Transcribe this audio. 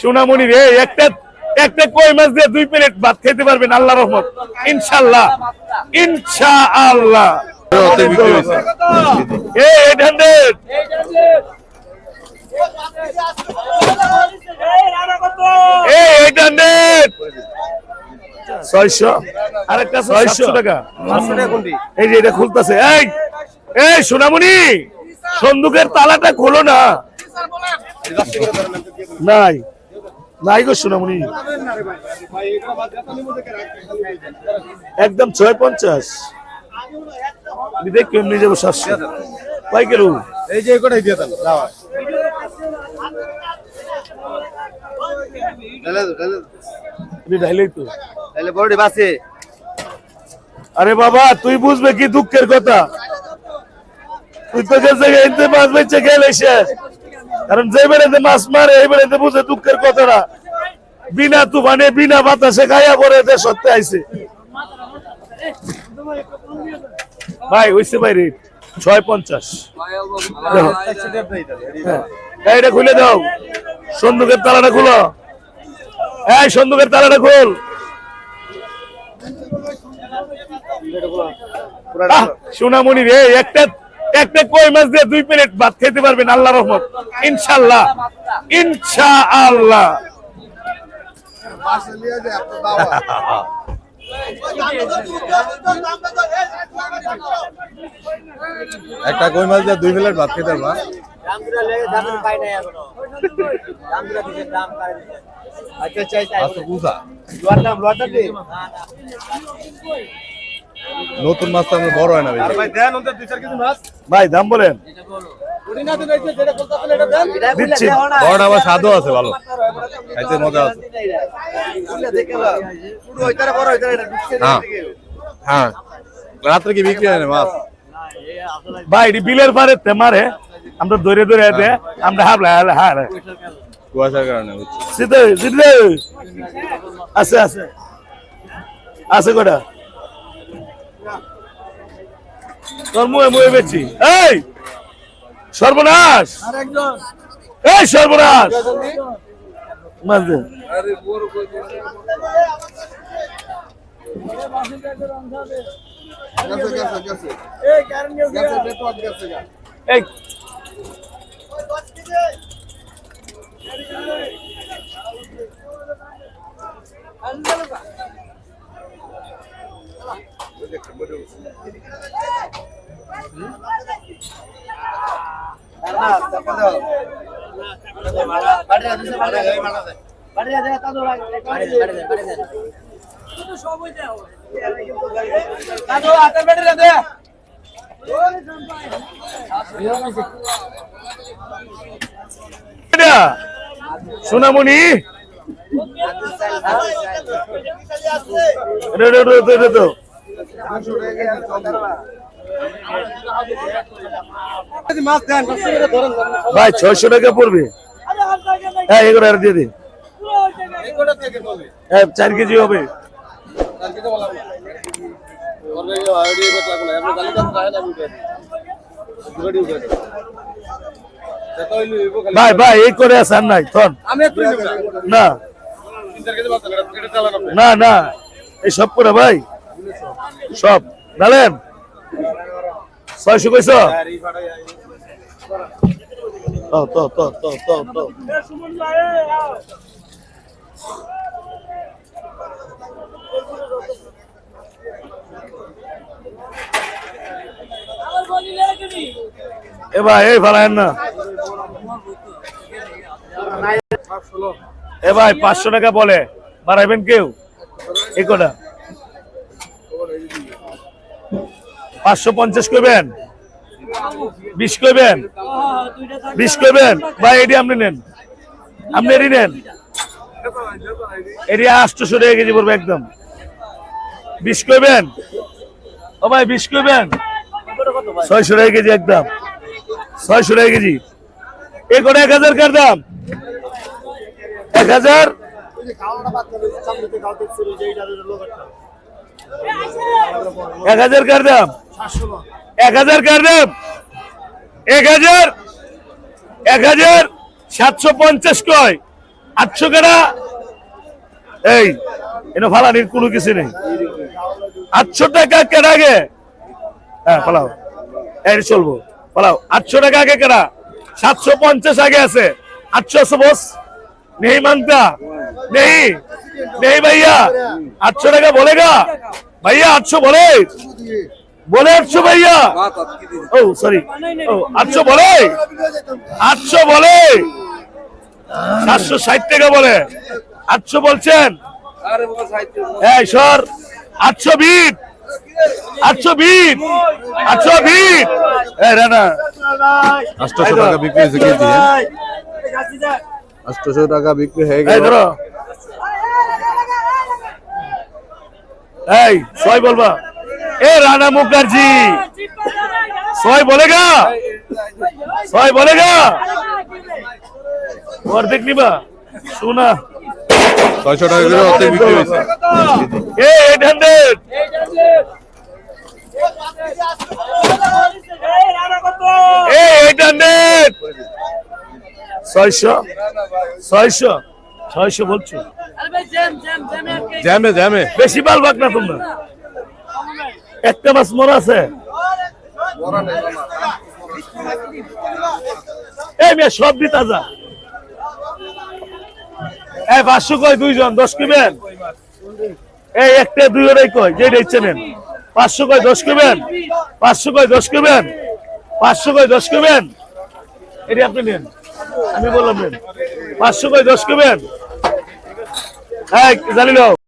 সোনামণি রে একটা একটা কই মাছ দিয়ে দুই প্লেট ভাত খেতে পারবেন আল্লাহ রহমত। ইনশাআল্লাহ ইনশাআল্লাহ। অর্ধেক বিক্রি হয়েছে এই এইট হান্ড্রেড এই এইট হান্ড্রেড ছয়শো। আরেকটা ছয়শো। টাকা। এই যে এটা খুলতেছে। এই এই সোনামণি সন্দুকের তালাটা খোলো না। নাই। নাই গো সোনামণি। একদম ছয় পঞ্চাশ। দেখ কেমনি যাব সাতশো। পাই গেল। এই যে কোটাই দিয়ে দেন আরে বাবা তুই বুঝবে কি দুঃখের কথা? তুই তো গেছে গেলে শেষ। কারণ যে বেড়াতে মাছ মারে, এই বেড়াতে বুঝে দুঃখের কথাটা। বিনা তুফানে, বিনা বাতাসে খাইয়া পরে দেশ সত্যি আইছে ভাই, হইছে ভাই রেট ছয় পঞ্চাশ। হ্যাঁ। এটা খুলে দাও। সন্দুকের তালাটা খুলো। হ্যাঁ সন্দুকের তালাটা খোল। সোনামণি রে, একটা একটা কই মাছ দিয়ে দুই প্লেট ভাত খেতে পারবেন আল্লাহ রহমত। ইনশাআল্লাহ। ইনশাআল্লাহ। একটা কই মাছ দিয়ে দুই প্লেট ভাত খেতে পারবা? আচ্ছা বুঝা। নতুন মাছ তো আমরা বড় হয় না। ভাই দাম বলেন। দিচ্ছি। বড়টা আবার স্বাদও আছে ভালো। খাইতে মজা আছে। হ্যাঁ। হ্যাঁ। রাত্রে কি বিক্রি হয় না মাছ? ভাই এটি বিলের পারে তে মারে আমরা ধরে ধরে দে। আমরা হাবলা হ্যাঁ কুয়াশার কারণে বুঝছি। সিধে সিধে আছে আছে। আছে কটা? তোর মুয়ে মুয়ে বেচি। এই! সর্বনাশ! এই সর্বনাশ। এই! সোনামণি তো ভাই, ছয়শো টাকা পড়বে। হ্যাঁ এগুলো আর দিয়ে দিন। হ্যাঁ চার কেজি হবে। ভাই ভাই, এই করে আসার নাই না। না না, এই সব করে, ভাই। সব। ডালেন ছয়শো কইস তো তো তো তো তো তো। এ ভাই এই ফালায়েন না। এ ভাই পাঁচশো টাকা বলে। বাড়াইবেন কেউ? এ কটা। পাঁচশো পঞ্চাশ করবেন? বিশ করবেন? বিশ করবেন? ভাই, এটি আপনি নেন। আপনি এটি নেন। এটি আটশোশো টাকা কেজি পড়বে একদম। বিশ করবেন? ও ভাই, বিশ করবেন? ছয়শো টাকা কেজি একদম। ছয়শো টাকা কেজি। এ করে এক হাজার কার দাম? এক হাজার? এক হাজার কার দাম? এক হাজার কার দাম? এক হাজার? এক হাজার? সাতশো পঞ্চাশ কয়? আটশো কেনা এই এটা ফালানির কোনো কিছু নেই। আটশো টাকা কেনা গে? হ্যাঁ পালাও এই চলবো। পালাও আটশো টাকা আগে কেনা সাতশো পঞ্চাশ আগে আছে। আটশো আছে বস। নেই মানতা? নেই? নেই ভাইয়া আটশো টাকা বলেগা ভাইয়া আটশো বলে। বলে আটশো ভাইয়া। ও সরি ও আটশো বলে। আটশো বলে। সাতশো ষাট টাকা বলে। আটশো বলছেন? সর। আটশো বিট। আটশো বিট। আটশো বিট। রানা আটশোশো টাকা বিক্রি হ্যাঁ? আটশোশো টাকা বিক্রি হয়ে গেল। এই ছয় বলবা। এ রানা মুখার্জি। ছয় বলেগা ছয় বলেগা অর্ধেক নিবা। শোনা। ছয়শো টাকা করে অর্ধেক বিক্রি হয়েছে। এ এইট হান্ড্রেড এ এইট হান্ড্রেড ছয়শো। ছয়শো। ছয়শো বলছো। জ্যামে জ্যামে। বেশি বাল বাক না তোমরা। একটা মাছ মনে আছে। এই মেয়ে, সব দি তাজা। এই পাঁচশো কয়, দুইজন, দশ কিবেন? এই, একটা দুই ওরাই কয় যে ইচ্ছে নেন। পাঁচশো কয়, দশ কিবেন? পাঁচশো কয়, দশ কিবেন? পাঁচশো কয়, দশ কিবেন? এটি আপনি নেন। আমি বললাম নেন। পাঁচশো কয়, দশ কিবেন? জানি